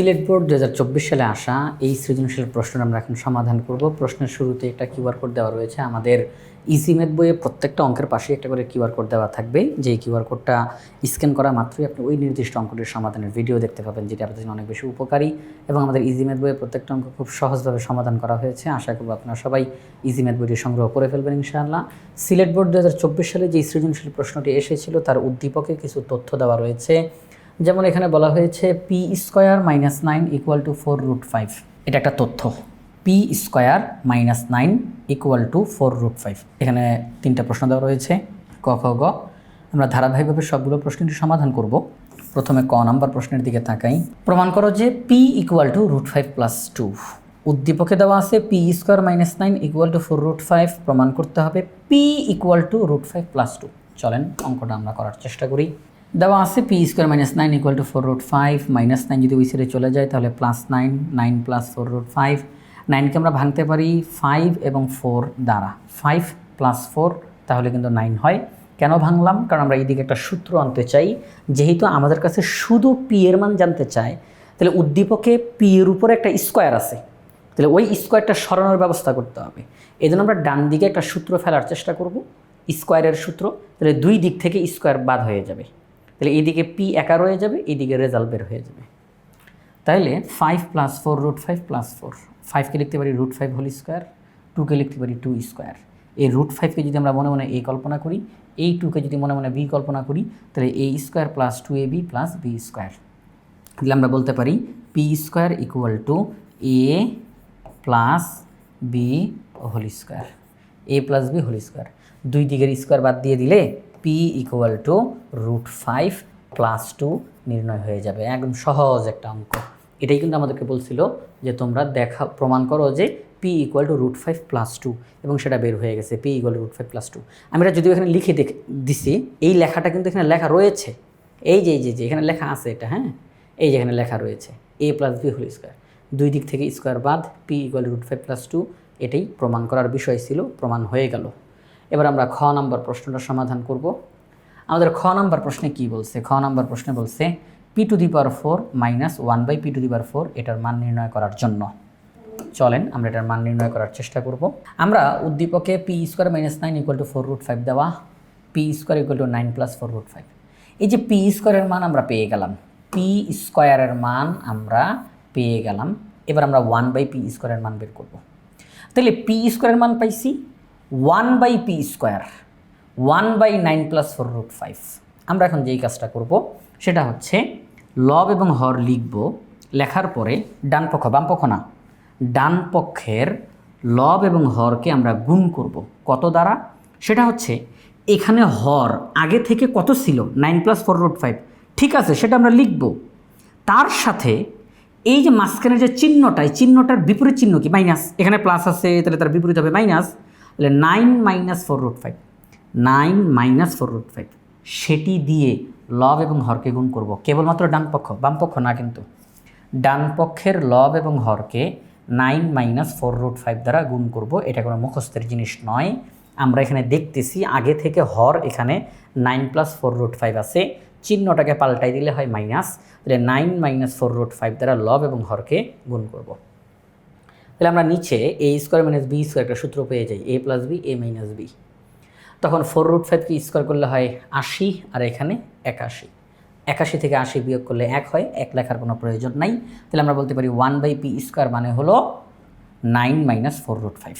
Sylhet board দু হাজার চব্বিশ সালে আসা এই সৃজনশীল প্রশ্নের আমরা এখন সমাধান করব। প্রশ্নের শুরুতে একটা কিউআর কোড দেওয়া রয়েছে। আমাদের ইজিমেট বইয়ে প্রত্যেকটা অঙ্কের পাশে একটা করে কিউআর কোড দেওয়া থাকবে। যে কিউআর কোডটা স্ক্যান করা মাত্রই আপনি ওই নির্দিষ্ট অঙ্কটির সমাধানের ভিডিও দেখতে পাবেন, যেটা আপনাদের জন্য অনেক বেশি উপকারী এবং আমাদের ইজিমেট বইয়ে প্রত্যেকটা অঙ্ক খুব সহজভাবে সমাধান করা হয়েছে। আশা করব আপনারা সবাই ইজিমেট বইটি সংগ্রহ করে ফেলবেন ইনশাআল্লাহ। সিলেট বোর্ড দু হাজার চব্বিশ সালে যে সৃজনশীল প্রশ্নটি এসেছিল, তার উদ্দীপকে কিছু তথ্য দেওয়া রয়েছে। যেমন এখানে বলা হয়েছে P square minus nine equal to four root five এটা একটা তথ্য। P square minus nine equal to four root five এখানে তিনটা প্রশ্ন দেওয়া রয়েছে। ক, খ, গ। আমরা ধারাবাহিকভাবে সবগুলো প্রশ্নটি সমাধান করব। প্রথমে ক নাম্বার প্রশ্নের দিকে তাকাই। প্রমাণ করো যে P equal to root five plus two উদ্দীপকে দেওয়া আছে P square minus nine equal to four root five প্রমাণ করতে হবে P equal to root five plus two চলেন অঙ্কটা আমরা করার চেষ্টা করি। দেওয়া আছে P square minus nine equal to four root five minus nine যদি ওই সাইডে চলে যায়, তাহলে plus nine nine plus four root five নাইনকে আমরা ভাঙতে পারি ফাইভ এবং ফোর দ্বারা। ফাইভ প্লাস ফোর তাহলে কিন্তু নাইন হয়। কেন ভাঙলাম? কারণ আমরা এইদিকে একটা সূত্র আনতে চাই। যেহেতু আমাদের কাছে শুধু পি এর মান জানতে চাই তাহলে উদ্দীপকে পি এর উপরে একটা স্কোয়ার আছে। তাহলে ওই স্কোয়ারটা সরানোর ব্যবস্থা করতে হবে। এই জন্য আমরা ডান দিকে একটা সূত্র ফেলার চেষ্টা করব স্কোয়ারের সূত্র। তাহলে দুই দিক থেকে স্কোয়ার বাদ হয়ে যাবে। তাহলে এইদিকে পি একা রয়ে যাবে এইদিকে রেজাল্ট বের হয়ে যাবে। তাহলে five plus four root five plus four ফাইভকে লিখতে পারি রুট ফাইভ হোল স্কোয়ার টুকে লিখতে পারি টু স্কোয়ার এই রুট ফাইভকে যদি আমরা মনে মনে এ কল্পনা করি, এই টুকে যদি মনে মনে বি কল্পনা করি, তাহলে A square plus two A B plus B square তাহলে আমরা বলতে পারি P square equal to A plus B whole square A plus B whole square দুই দিকের স্কোয়ার বাদ দিয়ে দিলে P equal to root five plus two নির্ণয় হয়ে যাবে। একদম সহজ একটা অঙ্ক। এটাই কিন্তু আমাদেরকে বলছিল যে তোমরা দেখা, প্রমাণ করো যে P equal to root five plus two এবং সেটা বের হয়ে গেছে। P equal root five plus two আমি এটা যদিও এখানে লিখে দেখ দিছি, এই লেখাটা কিন্তু এখানে লেখা রয়েছে। এই যে এই যে যে, এখানে লেখা আছে এটা হ্যাঁ? এই যেখানে লেখা রয়েছে। A plus B whole square দুই দিক থেকে স্কোয়ার বাদ P equal root five plus two এটাই প্রমাণ করার বিষয় ছিল, প্রমাণ হয়ে গেল। এবার আমরা খ নাম্বার প্রশ্নটা সমাধান করব। আমাদের খ নাম্বার প্রশ্নে কি বলছে? খ নাম্বার প্রশ্নে বলছে P to the power four minus one by P to the power four এটার মান নির্ণয় করার জন্য। চলেন, আমরা এটার মান নির্ণয় করার চেষ্টা করব। আমরা উদ্দীপকে P square minus nine equal to four root five দেওয়া P square equal to nine plus four root five এই যে পি স্কোয়ারের মান আমরা পেয়ে গেলাম পি স্কোয়ারের মান আমরা পেয়ে গেলাম। এবার আমরা ওয়ান বাই পি স্কোয়ারের মান বের করব। তাহলে পি স্কোয়ারের মান পাইছি one by P square, one by nine plus four root five. আমরা এখন যেই কাজটা করব, সেটা হচ্ছে লব এবং হর লিখব লেখার পরে ডান পক্ষ, বাম পক্ষ না, ডান পক্ষের লব এবং হরকে আমরা গুণ করব। কত দ্বারা? সেটা হচ্ছে এখানে হর আগে থেকে কত ছিল? Nine plus four root five. ঠিক আছে, সেটা আমরা লিখব। তার সাথে এই যে মাঝখানে যে চিহ্নটা, এই চিহ্নটার বিপরীত চিহ্ন কি? মাইনাস। এখানে প্লাস আছে, তাহলে তার বিপরীত হবে মাইনাস। তাহলে nine minus four root five nine minus four root five সেটি দিয়ে লব এবং হরকে গুণ করব। কেবলমাত্র ডান পক্ষ, বাম পক্ষ না কিন্তু। ডান পক্ষের লব এবং হরকে nine minus four root five দ্বারা গুণ করব। এটা কোনো মুখস্থের জিনিস নয়। আমরা এখানে দেখতেছি আগে থেকে হর এখানে nine plus four root five আছে। চিহ্নটাকে পাল্টাই দিলে হয় মাইনাস তাহলে nine minus four root five দ্বারা লব এবং হরকে গুণ করব। তাহলে আমরা নিচে A square minus B square একটা সূত্র পেয়ে যাই A plus B A minus B তখন ফোর রুট ফাইভকে স্কোয়ার করলে হয় আশি, আর এখানে একাশি। একাশি থেকে আশি বিয়োগ করলে এক হয়, এক লেখার কোনো প্রয়োজন নাই। তাহলে আমরা বলতে পারি ওয়ান বাই পি স্কোয়ার মানে হলো nine minus four root five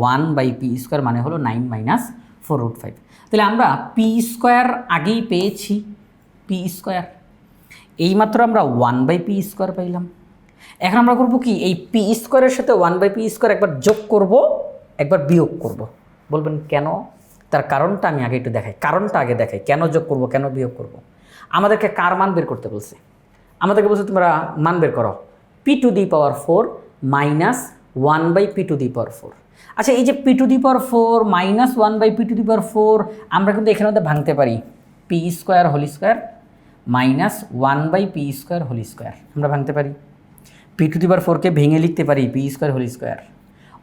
one by P square মানে হলো nine minus four root five তাহলে আমরা পি স্কোয়ার আগেই পেয়েছি পি স্কোয়ার এইমাত্র আমরা ওয়ান বাই পি স্কোয়ার পাইলাম। এখন আমরা করব কি? এই পি স্কোয়ারের সাথে ওয়ান বাই পি স্কোয়ার একবার যোগ করব, একবার বিয়োগ করব। বলবেন কেন? তার কারণটা আমি আগে একটু দেখাই। কারণটা আগে দেখাই। কেন যোগ করব, কেন বিয়োগ করব? আমাদেরকে কার মান বের করতে বলছে? আমাদেরকে বলছে, তোমরা মান বের করো। P to the power four minus one by P to the power four আচ্ছা এই যে P to the power four minus one by P to the power four আমরা কিন্তু এখানে মধ্যে ভাঙতে পারি। P square whole square minus one by P square whole square আমরা ভাঙতে পারি। পি টু দি পাওয়ার ফোরকে ভেঙে লিখতে পারি P square whole square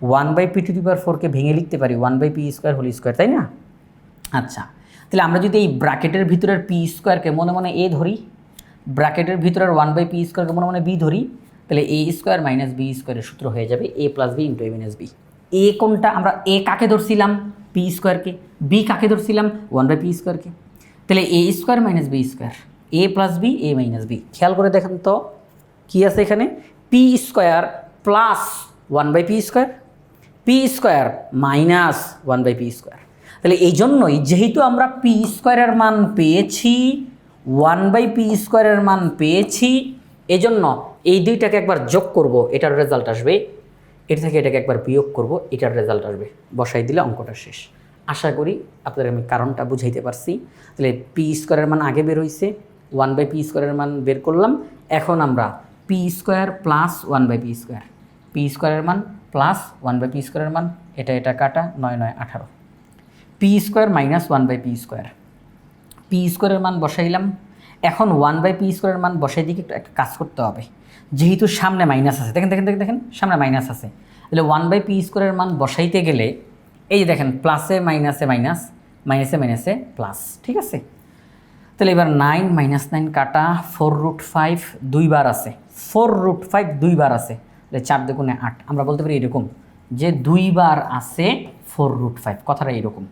one by P to the power ফোরকে ভেঙে লিখতে পারি one by P square whole square তাই না? আচ্ছা তাহলে আমরা যদি এই ব্র্যাকেটের ভিতরের পি স্কোয়ারকে মনে মনে এ ধরি, ব্র্যাকেটের ভিতরের ওয়ান বাই পি স্কোয়ারকে মনে মনে বি ধরি, তাহলে এ স্কোয়ার মাইনাস বি স্কোয়ারের সূত্র হয়ে যাবে A plus B into A minus B A কোনটা? আমরা এ কাকে ধরছিলাম? পি স্কোয়ারকে বি কাকে ধরছিলাম? ওয়ান বাই পি স্কোয়ারকে তাহলে A square minus B square A plus B A minus B খেয়াল করে দেখেন তো, কী আছে এখানে? P square plus one by P square P square minus one by P square তাহলে এই জন্যই যেহেতু আমরা পি স্কোয়ারের মান পেয়েছি ওয়ান বাই পি স্কোয়ারের মান পেয়েছি, এজন্য এই দুইটাকে একবার যোগ করব, এটার রেজাল্ট আসবে। এটা থেকে এটাকে একবার বিয়োগ করব, এটার রেজাল্ট আসবে। বসাই দিলে অঙ্কটা শেষ। আশা করি আপনাদের আমি কারণটা বুঝাইতে পারছি। তাহলে পি স্কোয়ারের মান আগে বের হয়েছে ওয়ান বাই পি স্কোয়ারের মান বের করলাম। এখন আমরা P square plus one by P square P স্কোয়ারের মান প্লাস ওয়ান বাই পি স্কোয়ারের মান, এটা এটা কাটা নয় নয় আঠারো। P square minus one by P square P স্কোয়ারের মান বসাইলাম। এখন ওয়ান বাই পি স্কোয়ারের মান বসাই দিকে একটু একটা কাজ করতে হবে। যেহেতু সামনে মাইনাস আছে। দেখেন দেখেন দেখেন দেখেন, সামনে মাইনাস আছে। তাহলে ওয়ান বাই পি স্কোয়ারের মান বসাইতে গেলে, এই যে দেখেন প্লাসে মাইনাসে মাইনাস মাইনাসে মাইনাসে প্লাস ঠিক আছে? তাহলে এবার নাইন মাইনাস নাইন কাটা ফোর রুট ফাইভ দুইবার আছে। ফোর রুট ফাইভ দুইবার আছে। তাহলে চার দুগুণে আট, আমরা বলতে পারি এরকম যে দুইবার আছে ফোর রুট ফাইভ কথাটা এরকম।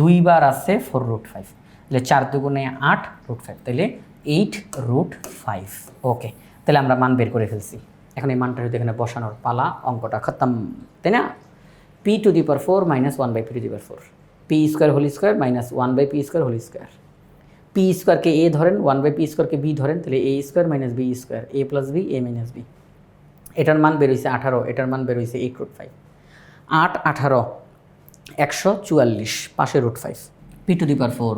দুইবার আছে ফোর রুট ফাইভ তাহলে চার দুগুণে আট রুট ফাইভ তাহলে এইট রুট ফাইভ ওকে তাহলে আমরা মান বের করে ফেলছি। এখন এই মানটা যদি এখানে বসানোর পালা, অঙ্কটা খতম, তাই না? P to the power four minus one by P to the power four P square whole square minus one by P square whole square P স্কোয়ারকে এ ধরেন, ওয়ান বাই পি স্কোয়ারকে বি ধরেন, তাহলে A square minus B square, A plus B, A minus B. এটার মান বেরোইছে আঠারো, এটার মান বেরোইছে এইট রুট ফাইভ আট, আঠারো, একশো চুয়াল্লিশ পাশে root five P to the power four,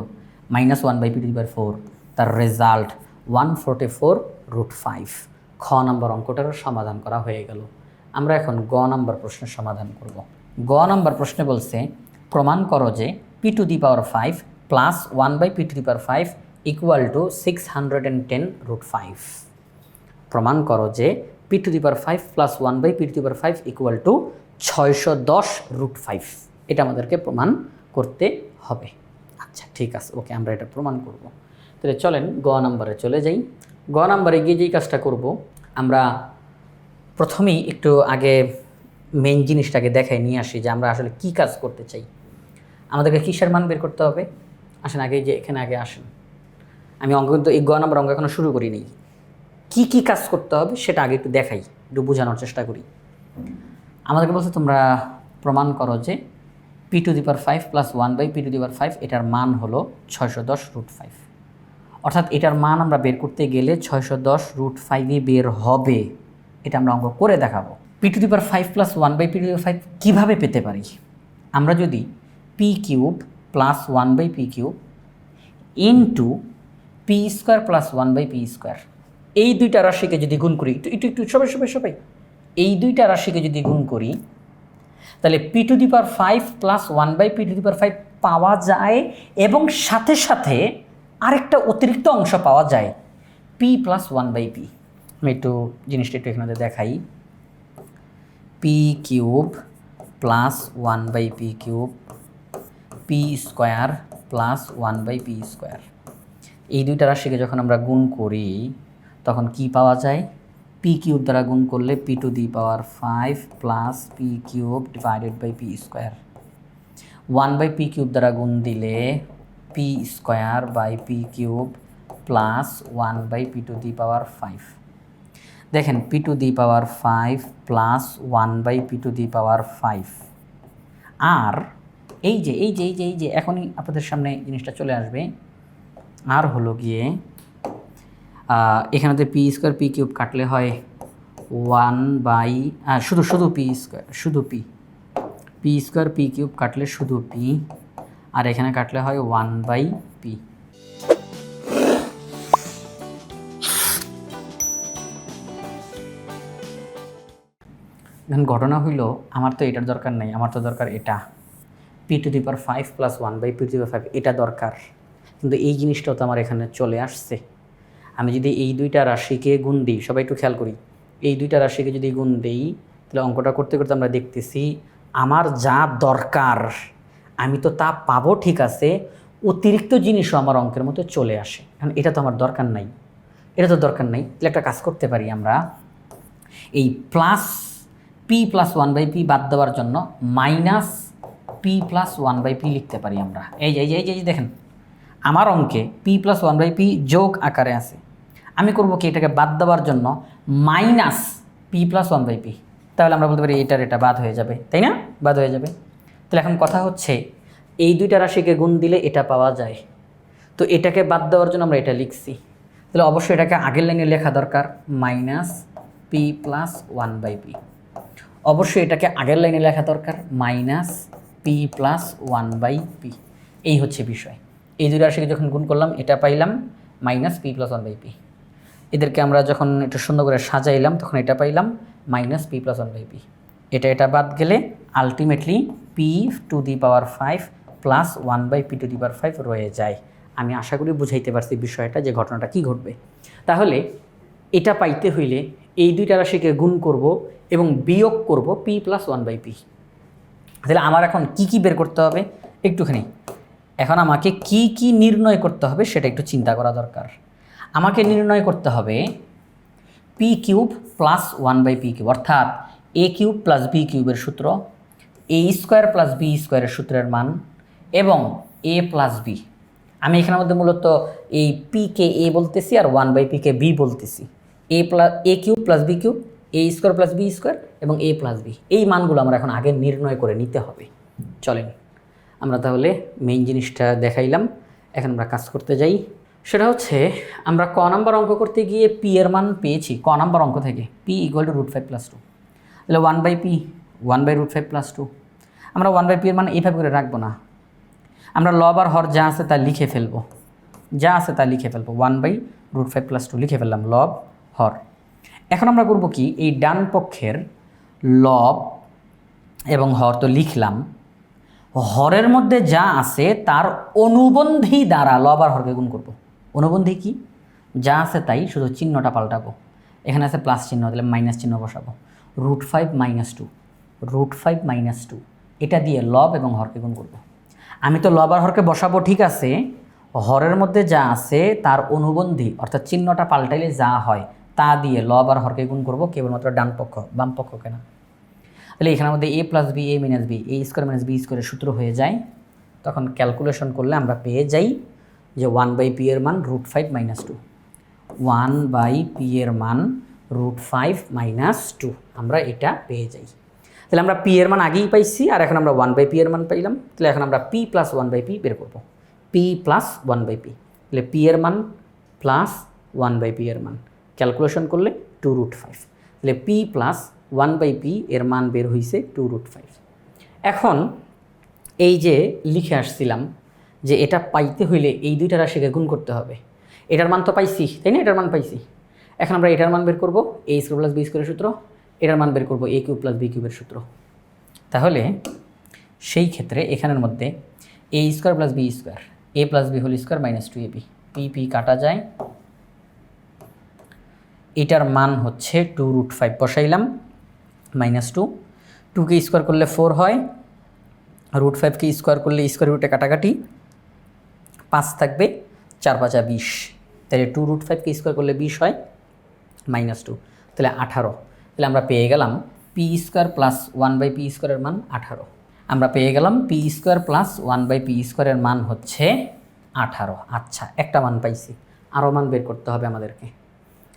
minus one by P to the power four, তার result one forty four root five খ নম্বর অঙ্কটারও সমাধান করা হয়ে গেল। আমরা এখন গ নম্বর প্রশ্নের সমাধান করব। গ নম্বর প্রশ্নে বলছে, প্রমাণ করো যে P to the power five plus one by P to the power five equal to six hundred and ten root five প্রমাণ করো যে P to the power five plus one by P to the power five equal to ছয়শো দশ root five এটা আমাদেরকে প্রমাণ করতে হবে। আচ্ছা ঠিক আছে, ওকে, আমরা এটা প্রমাণ করব। তাহলে চলেন, গ নাম্বারে চলে যাই। গ নাম্বারে গিয়ে যেই কাজটা করব, আমরা প্রথমেই একটু আগে মেন জিনিসটাকে দেখাই নিয়ে আসি যে আমরা আসলে কি কাজ করতে চাই। আমাদেরকে কিসের মান বের করতে হবে? আসেন, আগে যে এখানে আগে আসেন। আমি অঙ্ক কিন্তু এই গ নাম্বার অঙ্ক এখনও শুরু করি নেই কী কী কাজ করতে হবে সেটা আগে একটু দেখাই, একটু বোঝানোর চেষ্টা করি। আমাদেরকে বলছে, তোমরা প্রমাণ করো যে P to the power five plus one by P to the power five এটার মান হলো ছয়শো দশ রুট ফাইভ অর্থাৎ এটার মান আমরা বের করতে গেলে ছয়শো দশ রুট ফাইভই বের হবে। এটা আমরা অঙ্ক করে দেখাবো। P to the power five plus one by P to the five কীভাবে পেতে পারি? আমরা যদি P cube plus one by P cube into P square plus one by P square এই দুইটা রাশিকে যদি গুণ করি, একটু একটু একটু সবাই সবাই সবাই। এই দুইটা রাশিকে যদি গুণ করি, তাহলে P to the power five plus one by P to the power five পাওয়া যায় এবং সাথে সাথে আরেকটা অতিরিক্ত অংশ পাওয়া যায় P plus one by P আমি একটু জিনিসটা একটু এখানে দেখাই। P cube plus one by P cube P square plus one by P square এই দুইটা রাশিকে যখন আমরা গুণ করি, তখন কি পাওয়া যায়? পি কিউব দ্বারা গুণ করলে P to the power five plus P cube divided by P square one by P cube দ্বারা গুণ দিলে P square by P cube plus one by P to the power five দেখেন P to the power five plus one by P to the power five আর এই যে এই যে এই যে এই যে, এখনই আপনাদের সামনে জিনিসটা চলে আসবে। আর হলো গিয়ে এখানেতে পি স্কোয়ার পি কিউব কাটলে হয় ওয়ান বাই শুধু শুধু পি স্কোয়ার, শুধু P. P square P cube কাটলে শুধু পি, আর এখানে কাটলে হয় ওয়ান বাই পি। ঘটনা হইল, আমার তো এটার দরকার নেই, আমার তো দরকার এটা। P to the power five plus one by P to the power five এটা দরকার। কিন্তু এই জিনিসটাও তো আমার এখানে চলে আসছে। আমি যদি এই দুইটা রাশিকে গুণ দিই, সবাই একটু খেয়াল করি, এই দুইটা রাশিকে যদি গুণ দিই, তাহলে অঙ্কটা করতে করতে আমরা দেখতেছি, আমার যা দরকার, আমি তো তা পাবো ঠিক আছে, অতিরিক্ত জিনিসও আমার অঙ্কের মতো চলে আসে। এখন এটা তো আমার দরকার নাই। এটা তো দরকার নেই। তাহলে একটা কাজ করতে পারি আমরা, এই plus P plus one by P বাদ দেওয়ার জন্য minus P plus one by P লিখতে পারি আমরা। এই যে এই যে এই যে দেখেন, আমার অঙ্কে P plus one by P যোগ আকারে আছে। আমি করব কি এটাকে বাদ দেওয়ার জন্য minus P plus one by P তাহলে আমরা বলতে পারি এটার এটা বাদ হয়ে যাবে, তাই না? বাদ হয়ে যাবে। তাহলে এখন কথা হচ্ছে, এই দুইটা রাশিকে গুণ দিলে এটা পাওয়া যায়। তো এটাকে বাদ দেওয়ার জন্য আমরা এটা লিখছি। তাহলে অবশ্যই এটাকে আগের লাইনে লেখা দরকার minus p plus one by p অবশ্যই এটাকে আগের লাইনে লেখা দরকার minus p plus one by p এই হচ্ছে বিষয়। এই দুই রাশিকে যখন গুণ করলাম, এটা পাইলাম minus p plus one by p এদেরকে আমরা যখন একটু সুন্দর করে সাজাইলাম, তখন এটা পাইলাম minus p plus one by p এটা এটা বাদ গেলে ultimately p to the power five plus one by p to the power five রয়ে যায়। আমি আশা করি বুঝাইতে পারছি বিষয়টা, যে ঘটনাটা কি ঘটবে। তাহলে এটা পাইতে হইলে এই দুইটা রাশিকে গুণ করব এবং বিয়োগ করব p plus one by p তাহলে আমার এখন কি কি বের করতে হবে? একটুখানি। এখন আমাকে কি কি নির্ণয় করতে হবে সেটা একটু চিন্তা করা দরকার। আমাকে নির্ণয় করতে হবে p cube plus one by p cube অর্থাৎ এ কিউব প্লাস বি কিউবের সূত্র এ স্কোয়ার প্লাস বি স্কোয়ারের সূত্রের মান এবং এ প্লাস বি আমি এখানের মধ্যে মূলত এই পি কে এ বলতেছি আর ওয়ান বাই পি কে বি বলতেছি। A plus a cube plus b cube a square plus b square এবং এ প্লাস বি এই মানগুলো আমরা এখন আগে নির্ণয় করে নিতে হবে। চলেন, আমরা তাহলে মেইন জিনিসটা দেখাইলাম। এখন আমরা কাজ করতে যাই। সেটা হচ্ছে, আমরা ক নাম্বার অঙ্ক করতে গিয়ে পি এর মান পেয়েছি। ক নাম্বার অঙ্ক থেকে p equal to root five plus two তাহলে one by p one by root five plus two আমরা ওয়ান বাই পি এর মান এইভাবে করে রাখব না। আমরা লব আর হর যা আছে তা লিখে ফেলব। যা আছে তা লিখে ফেলব। One by root five plus two লিখে ফেললাম লব হর। এখন আমরা করব কি? এই ডান পক্ষের লব এবং হর তো লিখলাম। হরের মধ্যে যা আছে তার অনুবন্ধী দ্বারা লব আর হরকে গুণ করব। অনুবন্ধী কি? যা আছে তাই, শুধু চিহ্নটা পাল্টাবো। এখানে আছে প্লাস চিহ্ন, তাহলে মাইনাস চিহ্ন বসাবো। Root five minus two root five minus two এটা দিয়ে লব এবং হরকে গুণ করব। আমি তো লব আর হরকে বসাবো, ঠিক আছে? হরের মধ্যে যা আছে তার অনুবন্ধী, অর্থাৎ চিহ্নটা পাল্টাইলে যা হয় তা দিয়ে লব আর হরকে গুণ করব কেবলমাত্র ডান পক্ষ, বাম পক্ষ কেনা? তাহলে এখানের মধ্যে a plus b a minus b a square minus b স্কোয়ারের সূত্র হয়ে যায়। তখন ক্যালকুলেশন করলে আমরা পেয়ে যাই যে ওয়ান বাই পি এর মান root five minus two one by p এর মান রুট ফাইভ মাইনাস টু আমরা এটা পেয়ে যাই। তাহলে আমরা পি এর মান আগেই পাইছি, আর এখন আমরা ওয়ান বাই পি এর মান পাইলাম। তাহলে এখন আমরা p plus one by p বের করব। P plus one by p তাহলে পি এর মান প্লাস ওয়ান বাই পি এর মান। ক্যালকুলেশন করলে টু রুট ফাইভ। তাহলে p plus one by p এর মান বের হয়েছে টু রুট ফাইভ। এখন এই যে লিখে আসছিলাম যে এটা পাইতে হইলে এই দুইটা রাশিকে গুণ করতে হবে। এটার মান তো পাইছি, তাই না? এটার মান পাইছি। এখন আমরা এটার মান বের করব এ স্কোয়ার প্লাস বি স্কোয়ারের সূত্র, এটার মান বের করব এ কিউব প্লাস বি কিউবের সূত্র। তাহলে সেই ক্ষেত্রে এখানের মধ্যে a square plus b square a plus b whole square minus two a b p p কাটা যায় এটার মান হচ্ছে টু রুট ফাইভ বসাইলাম মাইনাস টু টুকে স্কোয়ার করলে ফোর হয় রুট ফাইভকে স্কোয়ার করলে স্কোয়ার রুটে কাটাকাটি, পাঁচ থাকবে চার পাঁচা বিশ। তাহলে টু রুট ফাইভকে স্কোয়ার করলে বিশ হয় মাইনাস টু তাহলে আঠারো। তাহলে আমরা পেয়ে গেলাম p square plus one by p স্কোয়ারের মান আঠারো। আমরা পেয়ে গেলাম p square plus one by p স্কোয়ারের মান হচ্ছে আঠারো। আচ্ছা একটা মান পাইছি। আরও মান বের করতে হবে আমাদেরকে।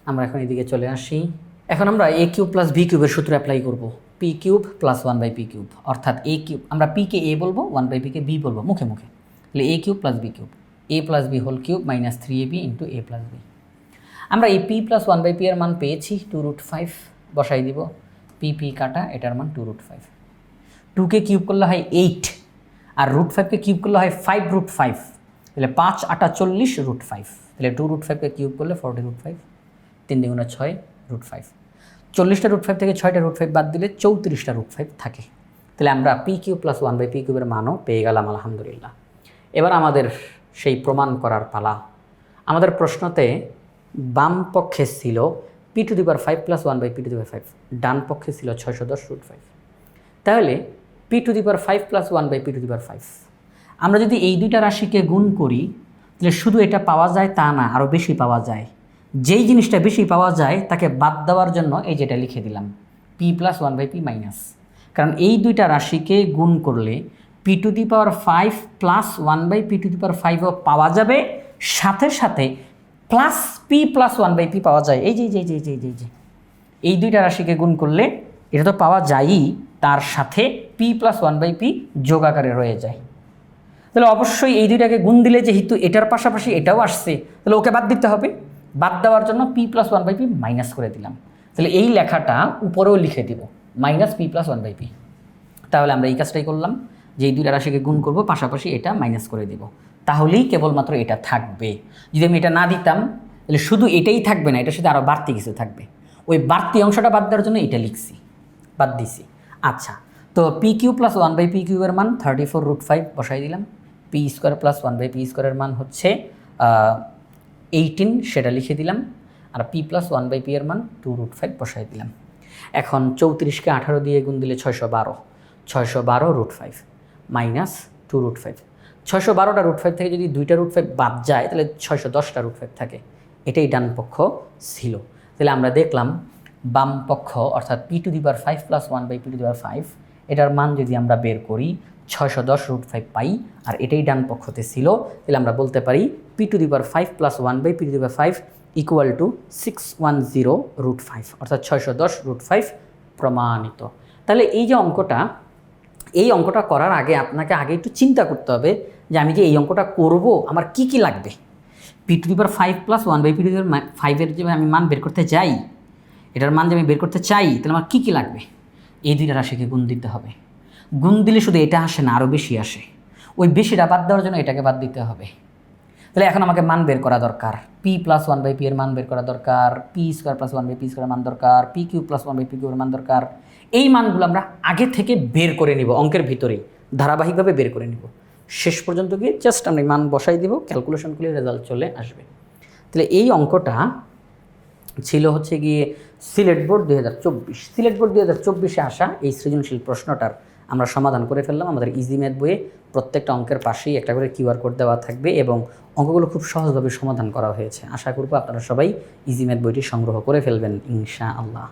আমরা এখন এদিকে চলে আসি। এখন আমরা এ কিউব প্লাস বি কিউবের সূত্র অ্যাপ্লাই করব। P cube plus one by p cube. অর্থাৎ এ কিউব আমরা পিকে এ বলব ওয়ান বাই পিকে বি বলব, মুখে মুখে। তাহলে a cube plus b cube. A plus b whole cube minus three a b into a plus b আমরা এই p plus one by p এর মান পেয়েছি টু রুট ফাইভ বসাই দিব। পি পি কাটা, এটার মান টু রুট ফাইভ টুকে কিউব করলে হয় এইট আর রুট ফাইভকে কিউব করলে হয় ফাইভ রুট ফাইভ তাহলে পাঁচ, আটা চল্লিশ রুট ফাইভ তাহলে টু রুট ফাইভকে কিউব করলে ফর্টি রুট ফাইভ তিন দ্বিগুণে ছয় রুট ফাইভ চল্লিশটা রুট ফাইভ থেকে ছয়টা রুট ফাইভ বাদ দিলে চৌত্রিশটা রুট ফাইভ থাকে। তাহলে আমরা p cube plus one by p কিউবের মানও পেয়ে গেলাম, আলহামদুলিল্লাহ। এবার আমাদের সেই প্রমাণ করার পালা। আমাদের প্রশ্নতে বাম পক্ষে ছিল p to the five plus one by p to the five ডান পক্ষে ছিল ছয়শো দশ রুট ফাইভ তাহলে p to the five plus one by p to the five আমরা যদি এই দুইটা রাশিকে গুণ করি, তাহলে শুধু এটা পাওয়া যায় তা না আরও বেশি পাওয়া যায়। যেই জিনিসটা বেশি পাওয়া যায় তাকে বাদ দেওয়ার জন্য এই যেটা লিখে দিলাম p plus one by p minus কারণ এই দুইটা রাশিকে গুণ করলে p to the power five plus one by p to the power ফাইভও পাওয়া যাবে। সাথে সাথে plus p plus one by p পাওয়া যায়। এই যে যে যে যে, যে যে এই দুইটা রাশিকে গুণ করলে এটা তো পাওয়া যায়ই তার সাথে p plus one by p যোগ আকারে রয়ে যায়। তাহলে অবশ্যই এই দুইটাকে গুণ দিলে যেহেতু এটার পাশাপাশি এটাও আসছে তাহলে ওকে বাদ দিতে হবে। বাদ দেওয়ার জন্য p plus one by p minus করে দিলাম। তাহলে এই লেখাটা উপরেও লিখে দিব minus p plus one by p তাহলে আমরা এই কাজটাই করলাম, যে এই দুইটা রাশিকে গুণ করব, পাশাপাশি এটা মাইনাস করে দিব। তাহলেই কেবলমাত্র এটা থাকবে। যদি আমি এটা না দিতাম, তাহলে শুধু এটাই থাকবে না, এটার সাথে আরও বাড়তি কিছু থাকবে। ওই বাড়তি অংশটা বাদ দেওয়ার জন্য এটা লিখছি, বাদ দিছি। আচ্ছা তো p cube plus one by p কিউয়ের মান থার্টি ফোর রুট ফাইভ বসাই দিলাম। P square plus one by p স্কোয়ারের মান হচ্ছে এইটিন সেটা লিখে দিলাম। আর p plus one by p এর মান টু রুট ফাইভ বসাই দিলাম। এখন চৌত্রিশকে আঠারো দিয়ে গুণ দিলে ছয়শো বারো। ছয়শো বারো root five minus two root five ছয়শো বারোটা রুট ফাইভ থেকে যদি দুইটা রুট ফাইভ বাদ যায়, তাহলে ছয়শো দশটা রুট ফাইভ থাকে। এটাই ডান পক্ষ ছিল। তাহলে আমরা দেখলাম বাম পক্ষ, অর্থাৎ p to the five plus one by p to the five এটার মান যদি আমরা বের করি ছয়শো দশ রুট ফাইভ পাই, আর এটাই ডান পক্ষতে ছিল। তাহলে আমরা বলতে পারি p to the five plus one by p to the five equal to six one zero root five অর্থাৎ ছয়শো দশ রুট ফাইভ প্রমাণিত। তাহলে এই যে অঙ্কটা, এই অঙ্কটা করার আগে আপনাকে আগে একটু চিন্তা করতে হবে যে আমি যে এই অঙ্কটা করব, আমার কি কি লাগবে? P to the five plus one by p to the ফাইভের যে আমি মান বের করতে চাই, এটার মান যে আমি বের করতে চাই, তাহলে আমার কী কী লাগবে? এই দুইটা রাশিকে গুণ দিতে হবে। গুণ দিলে শুধু এটা আসে না আরও বেশি আসে। ওই বেশিটা বাদ দেওয়ার জন্য এটাকে বাদ দিতে হবে। তাহলে এখন আমাকে মান বের করা দরকার। P plus one by p এর মান বের করা দরকার p square plus one by p square মান দরকার p cube plus one by p কিউর মান দরকার। এই মানগুলো আমরা আগে থেকে বের করে নিব, অঙ্কের ভিতরেই। ধারাবাহিকভাবে বের করে নিব। শেষ পর্যন্ত গিয়ে জাস্ট আমরা মান বসাই দিব ক্যালকুলেশন করলে রেজাল্ট চলে আসবে। তাহলে এই অঙ্কটা ছিল হচ্ছে গিয়ে সিলেট বোর্ড দুই হাজার চব্বিশ। সিলেট বোর্ড দুই আসা এই সৃজনশীল প্রশ্নটার আমরা সমাধান করে ফেললাম। আমাদের ইজি ম্যাথ বইয়ে প্রত্যেকটা অঙ্কের পাশেই একটা করে কিউআর কোড দেওয়া থাকবে এবং অঙ্কগুলো খুব সহজভাবে সমাধান করা হয়েছে। আশা করব আপনারা সবাই ইজি ম্যাথ বইটি সংগ্রহ করে ফেলবেন ইনশা আল্লাহ